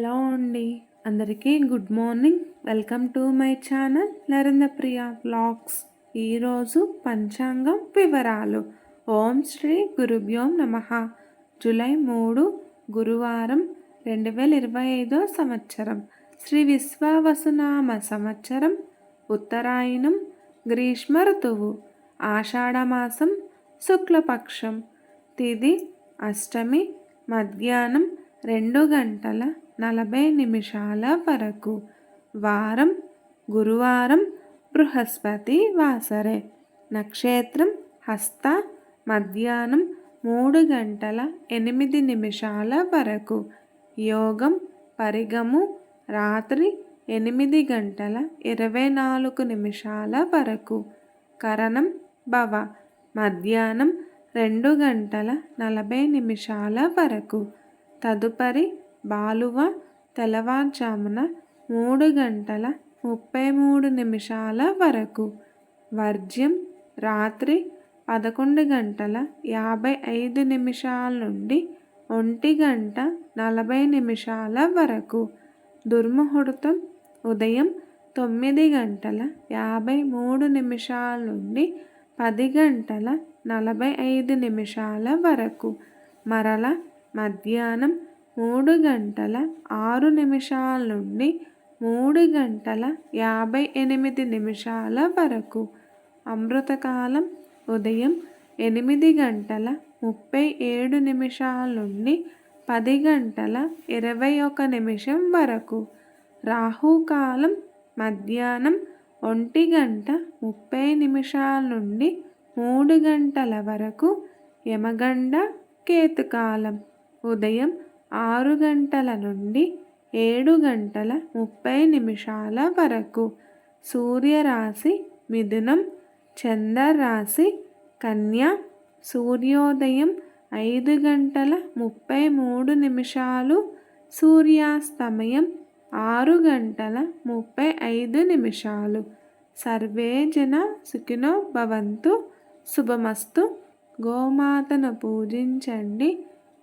Hello అండి. అందరికీ good morning. Welcome to my channel Narendrapriya blogs ఈరోజు పంచాంగం వివరాలు. ఓం శ్రీ గురుభ్యోం నమ. జూలై మూడు గురువారం రెండు వేల ఇరవై ఐదో సంవత్సరం. శ్రీ విశ్వావసునామ సంవత్సరం. ఉత్తరాయణం గ్రీష్మ ఋతువు. ఆషాఢమాసం శుక్లపక్షం. తిది అష్టమి మధ్యాహ్నం రెండు గంటల నలభై నిమిషాల వరకు వారం గురువారం బృహస్పతి వాసరే. నక్షత్రం హస్త మధ్యాహ్నం మూడు గంటల ఎనిమిది నిమిషాల వరకు. యోగం పరిగము రాత్రి ఎనిమిది గంటల ఇరవై నాలుగు నిమిషాల వరకు. కరణం భవ. మధ్యాహ్నం రెండు గంటల నలభై నిమిషాల వరకు. తదుపరి బాలువ తెల్లవారుజామున మూడు గంటల ముప్పై మూడు నిమిషాల వరకు. వర్జ్యం రాత్రి పదకొండు గంటల యాభై ఐదు నిమిషాల నుండి ఒంటి గంట నలభై నిమిషాల వరకు. దుర్ముహూర్తం ఉదయం తొమ్మిది గంటల యాభై మూడు నిమిషాల నుండి పది గంటల నలభై ఐదు నిమిషాల వరకు. మరల మధ్యాహ్నం మూడు గంటల ఆరు నిమిషాల నుండి మూడు గంటల యాభై ఎనిమిది నిమిషాల వరకు. అమృతకాలం ఉదయం ఎనిమిది గంటల ముప్పై ఏడు నిమిషాల నుండి పది గంటల ఇరవై ఒక నిమిషం వరకు. రాహుకాలం మధ్యాహ్నం ఒంటి గంట ముప్పై నిమిషాల నుండి మూడు గంటల వరకు యమగండ కేతుకాలం. ఉదయం ఆరు గంటల నుండి ఏడు గంటల ముప్పై నిమిషాల వరకు సూర్యరాశి మిథునం చంద్రరాశి కన్య సూర్యోదయం ఐదు గంటల ముప్పై మూడు నిమిషాలు సూర్యాస్తమయం ఆరు గంటల ముప్పై ఐదు నిమిషాలు. సర్వే జన సుఖినో భవంతు శుభమస్తు. గోమాతను పూజించండి.